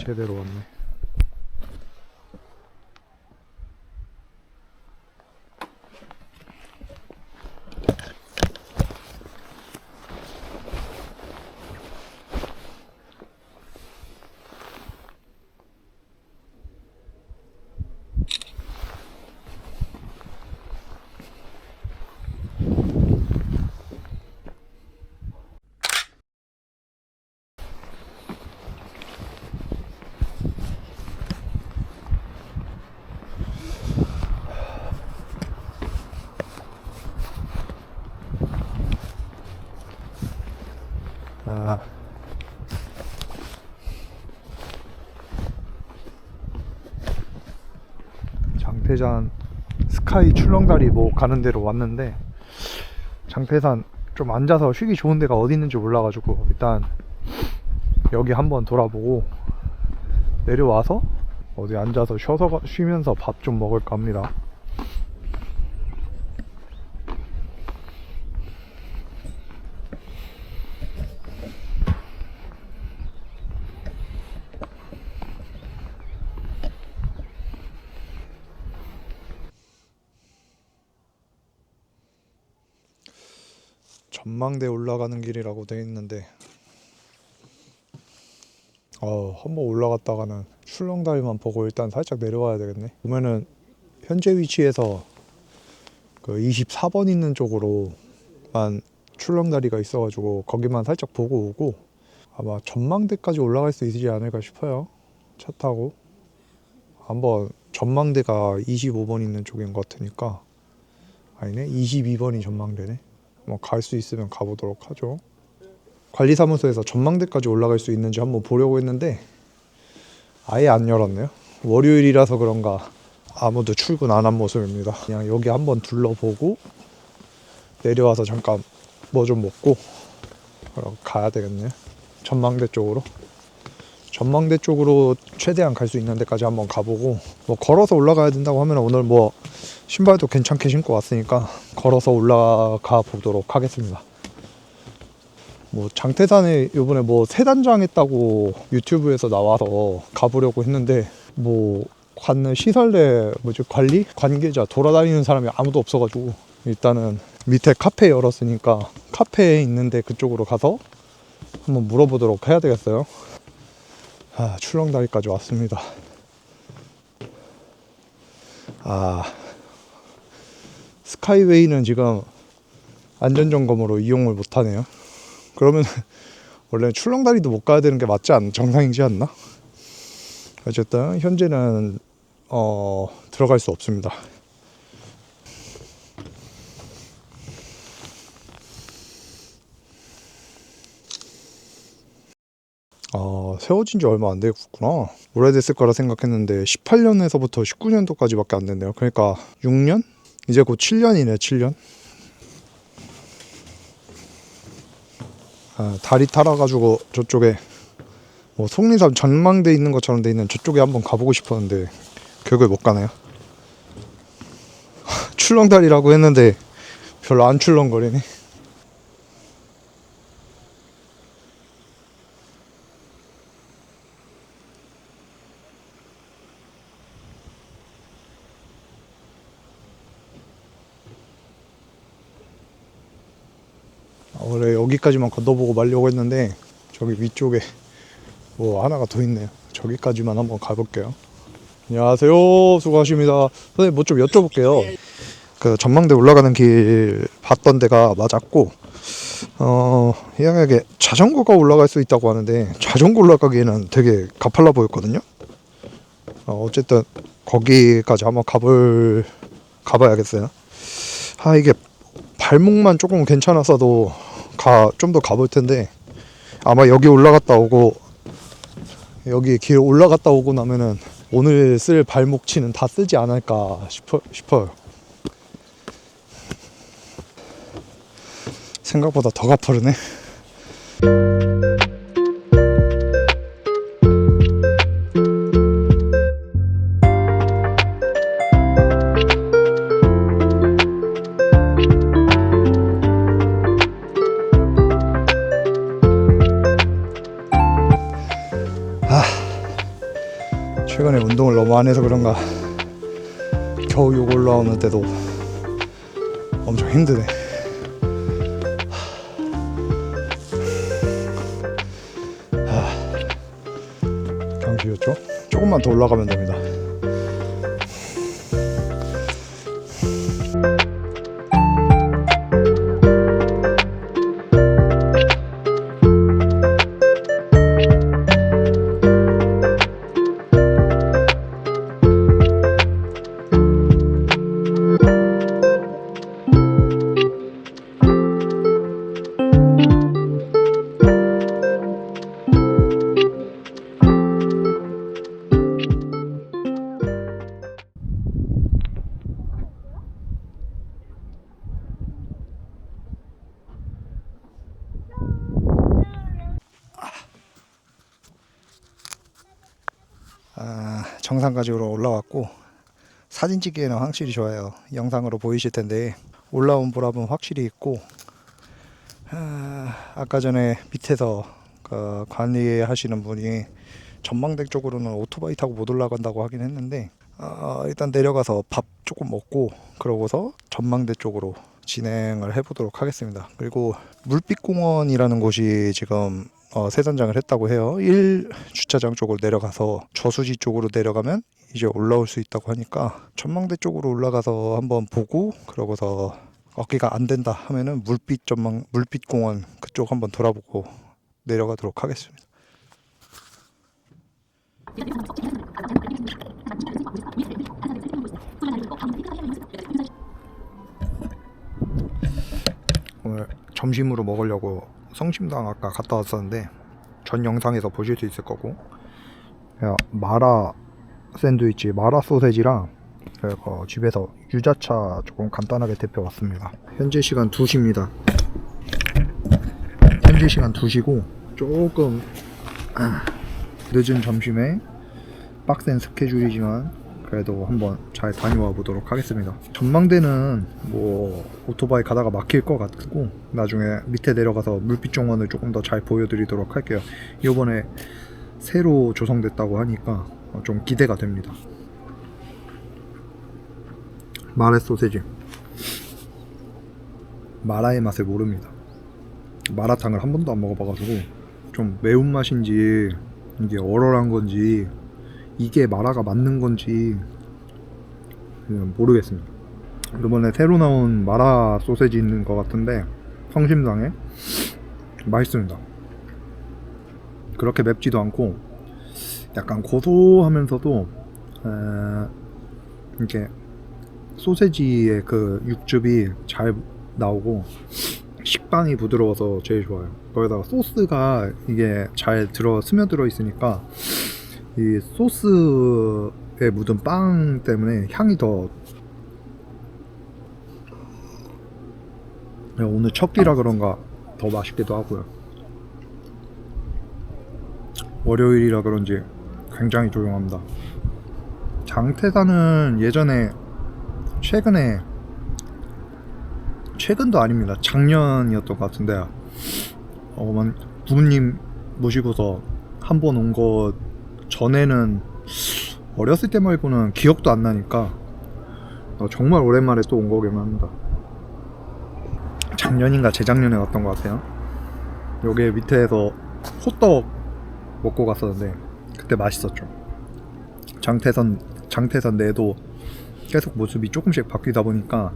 제대 장태산 스카이 출렁다리 뭐 가는 데로 왔는데 장태산 좀 앉아서 쉬기 좋은 데가 어디 있는지 몰라가지고 일단 여기 한번 돌아보고 내려와서 어디 앉아서 쉬어서 가- 쉬면서 밥 좀 먹을까 합니다. 전망대 올라가는 길이라고 돼 있는데 어 한번 올라갔다가는 출렁다리만 보고 일단 살짝 내려와야 되겠네. 보면은 현재 위치에서 그 24번 있는 쪽으로만 출렁다리가 있어가지고 거기만 살짝 보고 오고 아마 전망대까지 올라갈 수 있지 않을까 싶어요. 차 타고. 한번 전망대가 25번 있는 쪽인 것 같으니까. 아니네 22번이 전망대네. 뭐 갈 수 있으면 가보도록 하죠. 관리사무소에서 전망대까지 올라갈 수 있는지 한번 보려고 했는데 아예 안 열었네요. 월요일이라서 그런가 아무도 출근 안 한 모습입니다. 그냥 여기 한번 둘러보고 내려와서 잠깐 뭐 좀 먹고 가야 되겠네요. 전망대 쪽으로 전망대 쪽으로 최대한 갈 수 있는 데까지 한번 가보고 뭐 걸어서 올라가야 된다고 하면 오늘 뭐 신발도 괜찮게 신고 왔으니까 걸어서 올라가 보도록 하겠습니다. 뭐 장태산에 요번에 뭐 세단장 했다고 유튜브에서 나와서 가보려고 했는데 뭐 관는 시설내 뭐지 관리 관계자 돌아다니는 사람이 아무도 없어가지고 일단은 밑에 카페 열었으니까 카페에 있는데 그쪽으로 가서 한번 물어보도록 해야 되겠어요. 아, 출렁다리까지 왔습니다. 아, 스카이웨이는 지금 안전점검으로 이용을 못하네요. 그러면 원래 출렁다리도 못 가야 되는 게 맞지 않, 정상이지 않나? 어쨌든 현재는 어, 들어갈 수 없습니다. 아, 세워진 지 얼마 안 됐구나. 오래됐을 거라 생각했는데 18년에서부터 19년도까지밖에 안 됐네요. 그러니까 6년? 이제 곧 7년이네, 7년. 아, 다리 타라가지고 저쪽에 뭐 속리산 전망대 있는 것처럼 돼 있는 저쪽에 한번 가보고 싶었는데 결국에 못 가네요. 출렁다리라고 했는데 별로 안 출렁거리네. 여기까지만 건너보고 말려고 했는데 저기 위쪽에 뭐 하나가 더 있네요. 저기까지만 한번 가볼게요. 안녕하세요. 수고하십니다. 선생님 뭐 좀 여쭤볼게요. 그 전망대 올라가는 길 봤던 데가 맞았고 어 이야기하게 자전거가 올라갈 수 있다고 하는데 자전거 올라가기에는 되게 가팔라 보였거든요. 어, 어쨌든 거기까지 한번 가볼 가봐야겠어요. 아 이게 발목만 조금 괜찮았어도 가 좀 더 가볼 텐데 아마 여기 올라갔다 오고 여기 길 올라갔다 오고 나면은 오늘 쓸 발목치는 다 쓰지 않을까 싶어, 싶어요. 생각보다 더 가파르네. 운동을 너무 안 해서 그런가 겨우 요거 올라오는데도 엄청 힘드네. 경치였죠? 조금만 더 올라가면 됩니다. 아, 정상까지 올라왔고 사진 찍기에는 확실히 좋아요. 영상으로 보이실 텐데 올라온 보람은 확실히 있고 아, 아까 전에 밑에서 그 관리하시는 분이 전망대 쪽으로는 오토바이 타고 못 올라간다고 하긴 했는데 아, 일단 내려가서 밥 조금 먹고 그러고서 전망대 쪽으로 진행을 해보도록 하겠습니다. 그리고 물빛공원이라는 곳이 지금 어, 세단장을 했다고 해요. 1 주차장 쪽으로 내려가서 저수지 쪽으로 내려가면 이제 올라올 수 있다고 하니까 전망대 쪽으로 올라가서 한번 보고 그러고서 어기가 안 된다 하면은 물빛 전망 물빛 공원 그쪽 한번 돌아보고 내려가도록 하겠습니다. 오늘 점심으로 먹으려고 성심당 아까 갔다 왔었는데 전 영상에서 보실 수 있을 거고. 야, 마라 샌드위치 마라 소세지랑 그리고 집에서 유자차 조금 간단하게 데펴 왔습니다. 현재 시간 2시입니다. 현재 시간 2시고 조금 아, 늦은 점심에 빡센 스케줄이지만 그래도 한번 잘 다녀와 보도록 하겠습니다. 전망대는 뭐 오토바이 가다가 막힐 것 같고 나중에 밑에 내려가서 물빛 정원을 조금 더 잘 보여드리도록 할게요. 이번에 새로 조성됐다고 하니까 어, 좀 기대가 됩니다. 마라 소세지 마라의 맛을 모릅니다. 마라탕을 한 번도 안 먹어봐가지고 좀 매운맛인지 이게 얼얼한 건지 이게 마라가 맞는 건지 모르겠습니다. 이번에 새로 나온 마라 소세지 있는 것 같은데 성심당에 맛있습니다. 그렇게 맵지도 않고 약간 고소하면서도 에, 이렇게 소세지의 그 육즙이 잘 나오고 식빵이 부드러워서 제일 좋아요. 거기다가 소스가 이게 잘 들어 스며들어 있으니까 이 소스에 묻은 빵 때문에 향이 더 네, 오늘 첫 끼라 그런가 더 맛있기도 하고요. 월요일이라 그런지 굉장히 조용합니다. 장태산은 예전에 최근에 최근도 아닙니다. 작년이었던 것 같은데 어머니 부모님 모시고서 한 번온거 전에는 어렸을 때 말고는 기억도 안 나니까 어, 정말 오랜만에 또 온 거긴 합니다. 작년인가 재작년에 왔던 것 같아요. 여기 밑에서 호떡 먹고 갔었는데 그때 맛있었죠. 장태선 장태선 내도 계속 모습이 조금씩 바뀌다 보니까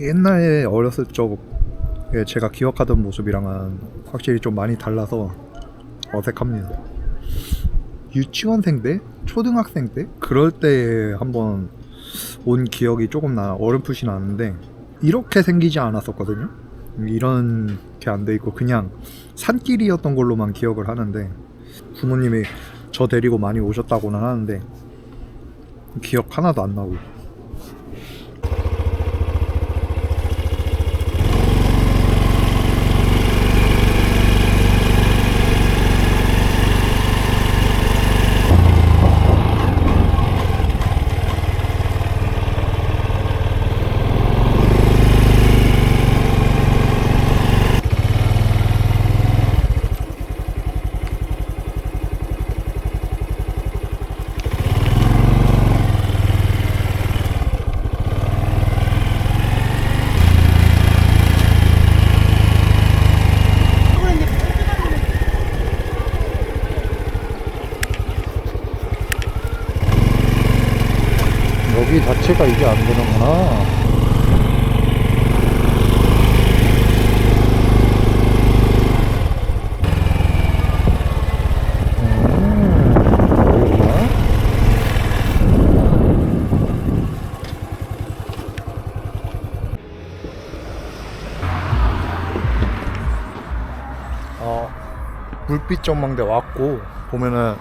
옛날에 어렸을 적에 제가 기억하던 모습이랑은 확실히 좀 많이 달라서 어색합니다. 유치원생 때, 초등학생 때? 그럴 때 한번 온 기억이 조금 나 어렴풋이 나는데 이렇게 생기지 않았었거든요. 이런 게 안 돼 있고 그냥 산길이었던 걸로만 기억을 하는데 부모님이 저 데리고 많이 오셨다고는 하는데 기억 하나도 안 나고 자체가 이게 안 되는구나. 음, 여기구나. 어, 물빛 전망대 왔고 보면은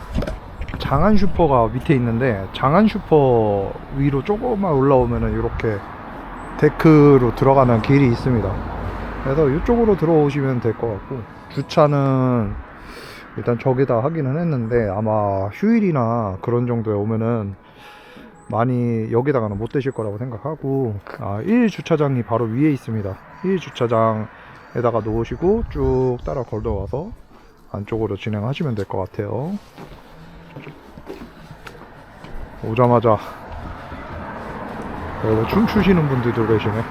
장안 슈퍼가 밑에 있는데 장안 슈퍼 위로 조금만 올라오면은 이렇게 데크로 들어가는 길이 있습니다. 그래서 이쪽으로 들어오시면 될 것 같고 주차는 일단 저기다 하기는 했는데 아마 휴일이나 그런 정도에 오면은 많이 여기다가는 못 되실 거라고 생각하고 아, 1 주차장이 바로 위에 있습니다. 1 주차장에다가 놓으시고 쭉 따라 걸어와서 안쪽으로 진행하시면 될 것 같아요. 오자마자 여기 춤추시는 분들도 계시네.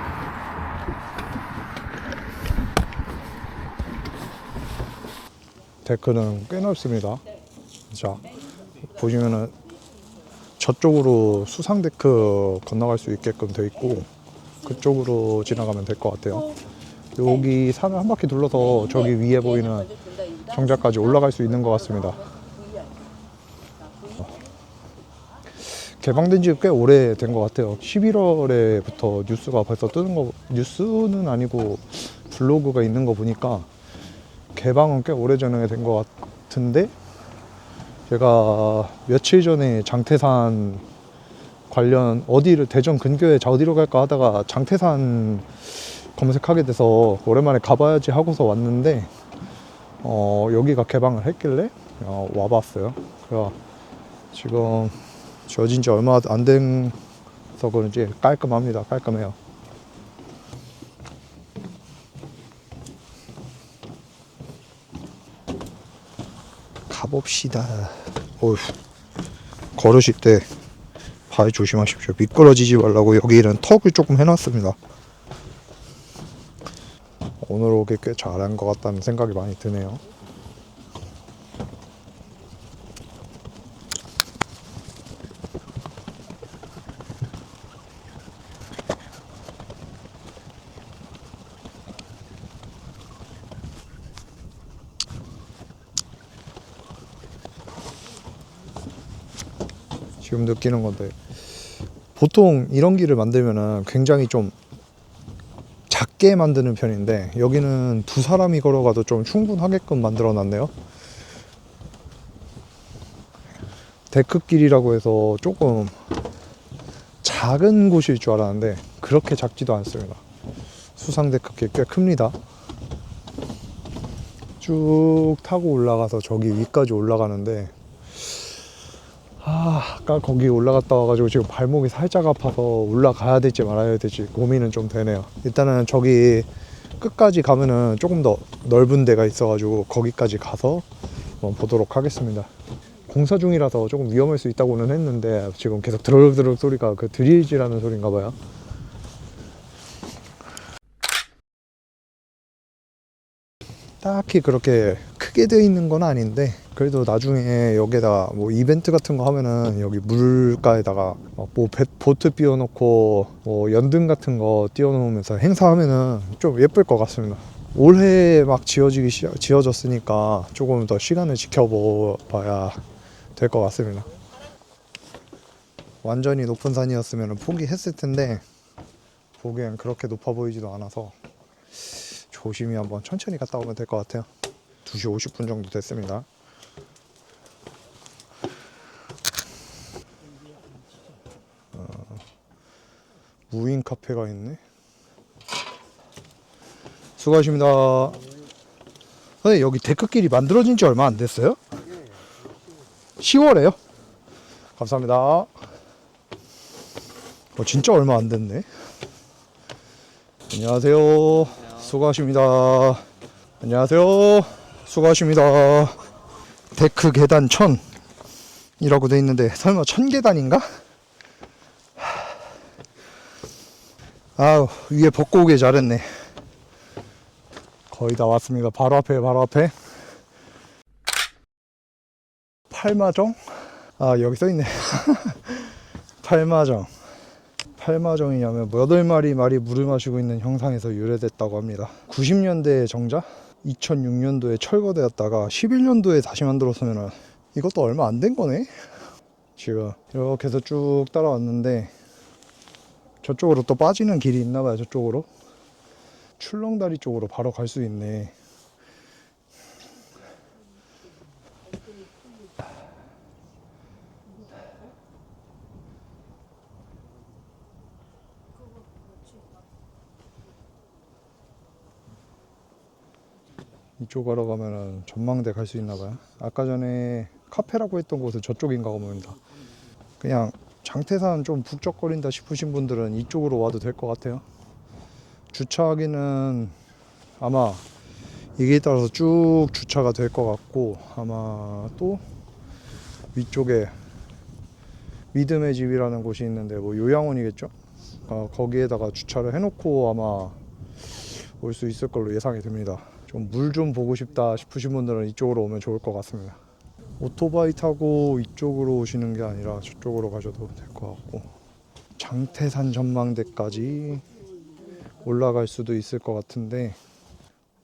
데크는 꽤 넓습니다. 자 보시면은 저쪽으로 수상 데크 건너갈 수 있게끔 돼 있고 그쪽으로 지나가면 될 것 같아요. 여기 산을 한 바퀴 둘러서 저기 위에 보이는 정자까지 올라갈 수 있는 것 같습니다. 개방된 지 꽤 오래된 것 같아요. 11월에부터 뉴스가 벌써 뜨는 거, 뉴스는 아니고 블로그가 있는 거 보니까 개방은 꽤 오래전에 된 것 같은데 제가 며칠 전에 장태산 관련 어디를 대전 근교에 자 어디로 갈까 하다가 장태산 검색하게 돼서 오랜만에 가봐야지 하고서 왔는데 어, 여기가 개방을 했길래 어, 와봤어요. 그래서 지금 지어진 지 얼마 안 돼서 그런지 깔끔합니다. 깔끔해요. 가봅시다. 어휴, 걸으실 때 발 조심하십시오. 미끄러지지 말라고 여기는 턱을 조금 해놨습니다. 오늘 오기 꽤 잘한 것 같다는 생각이 많이 드네요. 지금 느끼는 건데 보통 이런 길을 만들면은 굉장히 좀 작게 만드는 편인데 여기는 두 사람이 걸어가도 좀 충분하게끔 만들어 놨네요. 데크길이라고 해서 조금 작은 곳일 줄 알았는데 그렇게 작지도 않습니다. 수상 데크길 꽤 큽니다. 쭉 타고 올라가서 저기 위까지 올라가는데 아, 아까 거기 올라갔다 와가지고 지금 발목이 살짝 아파서 올라가야 될지 말아야 될지 고민은 좀 되네요. 일단은 저기 끝까지 가면은 조금 더 넓은 데가 있어가지고 거기까지 가서 한번 보도록 하겠습니다. 공사 중이라서 조금 위험할 수 있다고는 했는데 지금 계속 드럭드럭 소리가 그 드릴지라는 소리인가 봐요. 딱히 그렇게 크게 되어 있는 건 아닌데 그래도 나중에 여기에다가 뭐 이벤트 같은 거 하면은 여기 물가에다가 어, 뭐 배- 보트 띄워놓고 뭐 연등 같은 거 띄워놓으면서 행사하면은 좀 예쁠 것 같습니다. 올해 막 지어지기 시, 지어졌으니까 조금 더 시간을 지켜봐야 될 것 같습니다. 완전히 높은 산이었으면 포기했을 텐데 보기엔 그렇게 높아 보이지도 않아서 조심히 한번 천천히 갔다 오면 될 것 같아요. 2시 50분 정도 됐습니다. 어, 무인 카페가 있네. 수고하십니다. 선생님 여기 데크길이 만들어진 지 얼마 안 됐어요? 10월에요? 감사합니다. 어, 진짜 얼마 안 됐네. 안녕하세요. 수고하십니다. 안녕하세요. 수고하십니다. 데크 계단 천 이라고 돼 있는데 설마 천 계단인가? 아우 위에 벗고 오길 잘했네. 거의 다 왔습니다. 바로 앞에 바로 앞에 팔마정? 아 여기 써 있네. 팔마정. 팔마정이냐면 뭐 여덟 마리 말이 물을 마시고 있는 형상에서 유래됐다고 합니다. 90년대의 정자, 2006년도에 철거되었다가 11년도에 다시 만들었으면 이것도 얼마 안 된 거네. 지금 이렇게 해서 쭉 따라왔는데 저쪽으로 또 빠지는 길이 있나 봐요. 저쪽으로 출렁다리 쪽으로 바로 갈 수 있네. 이쪽 가러 가면은 전망대 갈 수 있나 봐요. 아까 전에 카페라고 했던 곳은 저쪽인가 봅니다. 그냥 장태산 좀 북적거린다 싶으신 분들은 이쪽으로 와도 될 것 같아요. 주차하기는 아마 이게 따라서 쭉 주차가 될 것 같고 아마 또 위쪽에 믿음의 집이라는 곳이 있는데 뭐 요양원이겠죠? 어, 거기에다가 주차를 해놓고 아마 올 수 있을 걸로 예상이 됩니다. 좀 물 좀 보고 싶다 싶으신 분들은 이쪽으로 오면 좋을 것 같습니다. 오토바이 타고 이쪽으로 오시는 게 아니라 저쪽으로 가셔도 될 것 같고 장태산 전망대까지 올라갈 수도 있을 것 같은데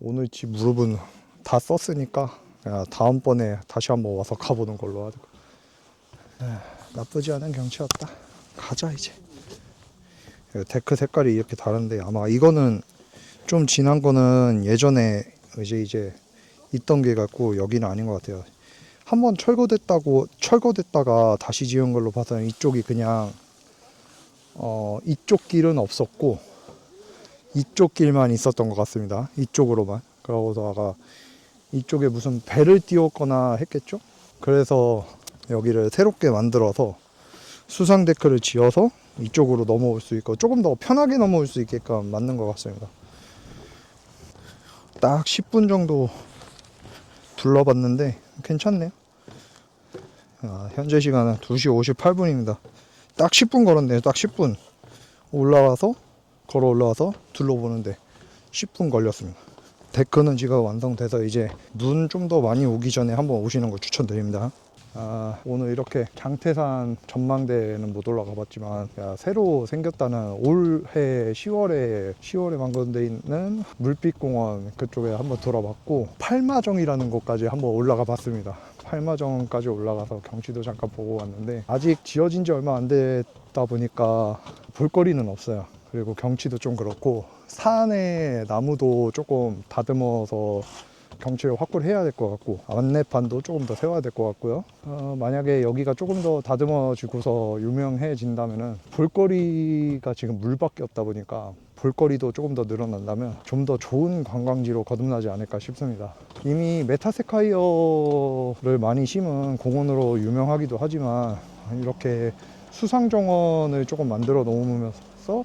오늘치 무릎은 다 썼으니까 야, 다음번에 다시 한번 와서 가보는 걸로 하자. 에휴, 나쁘지 않은 경치였다. 가자 이제. 예, 데크 색깔이 이렇게 다른데 아마 이거는 좀 진한 거는 예전에 이제 이제 있던 게 같고 여기는 아닌 것 같아요. 한번 철거됐다고 철거됐다가 다시 지은 걸로 봐서는 이쪽이 그냥 어 이쪽 길은 없었고 이쪽 길만 있었던 것 같습니다. 이쪽으로만. 그러고서가 이쪽에 무슨 배를 띄웠거나 했겠죠? 그래서 여기를 새롭게 만들어서 수상 데크를 지어서 이쪽으로 넘어올 수 있고 조금 더 편하게 넘어올 수 있게끔 만든 것 같습니다. 딱 10분 정도 둘러봤는데 괜찮네요. 아, 현재 시간은 2시 58분입니다. 딱 10분 걸었네요. 딱 10분. 올라와서 걸어 올라와서 둘러보는데 10분 걸렸습니다. 데크는 지금 완성돼서 이제 눈 좀 더 많이 오기 전에 한번 오시는 걸 추천드립니다. 아, 오늘 이렇게 장태산 전망대는 못 올라가 봤지만 야, 새로 생겼다는 올해 10월에 10월에 만건돼 있는 물빛공원 그쪽에 한번 돌아봤고 팔마정이라는 곳까지 한번 올라가 봤습니다. 팔마정까지 올라가서 경치도 잠깐 보고 왔는데 아직 지어진 지 얼마 안 됐다 보니까 볼거리는 없어요. 그리고 경치도 좀 그렇고 산에 나무도 조금 다듬어서 경치를 확보를 해야 될 것 같고 안내판도 조금 더 세워야 될 것 같고요. 어, 만약에 여기가 조금 더 다듬어지고서 유명해진다면은 볼거리가 지금 물밖에 없다 보니까 볼거리도 조금 더 늘어난다면 좀 더 좋은 관광지로 거듭나지 않을까 싶습니다. 이미 메타세카이어를 많이 심은 공원으로 유명하기도 하지만 이렇게 수상 정원을 조금 만들어 놓으면서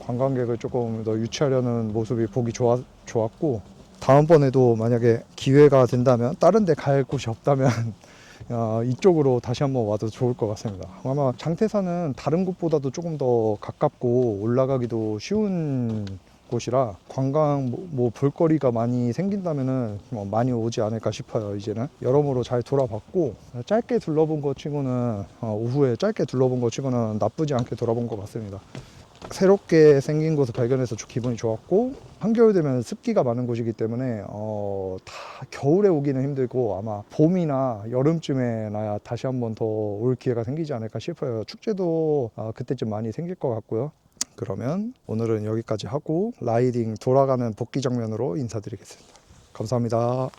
관광객을 조금 더 유치하려는 모습이 보기 좋아, 좋았고 다음번에도 만약에 기회가 된다면 다른 데 갈 곳이 없다면 어, 이쪽으로 다시 한번 와도 좋을 것 같습니다. 아마 장태산은 다른 곳보다도 조금 더 가깝고 올라가기도 쉬운 곳이라 관광 뭐, 뭐 볼거리가 많이 생긴다면은 뭐 많이 오지 않을까 싶어요 이제는 여러모로 잘 돌아봤고 짧게 둘러본 것 치고는 어, 오후에 짧게 둘러본 것 치고는 나쁘지 않게 돌아본 것 같습니다 새롭게 생긴 곳을 발견해서 좀 기분이 좋았고 한겨울 되면 습기가 많은 곳이기 때문에 어, 다 겨울에 오기는 힘들고 아마 봄이나 여름쯤에 나야 다시 한번 더 올 기회가 생기지 않을까 싶어요. 축제도 어, 그때쯤 많이 생길 것 같고요. 그러면 오늘은 여기까지 하고 라이딩 돌아가는 복귀 장면으로 인사드리겠습니다. 감사합니다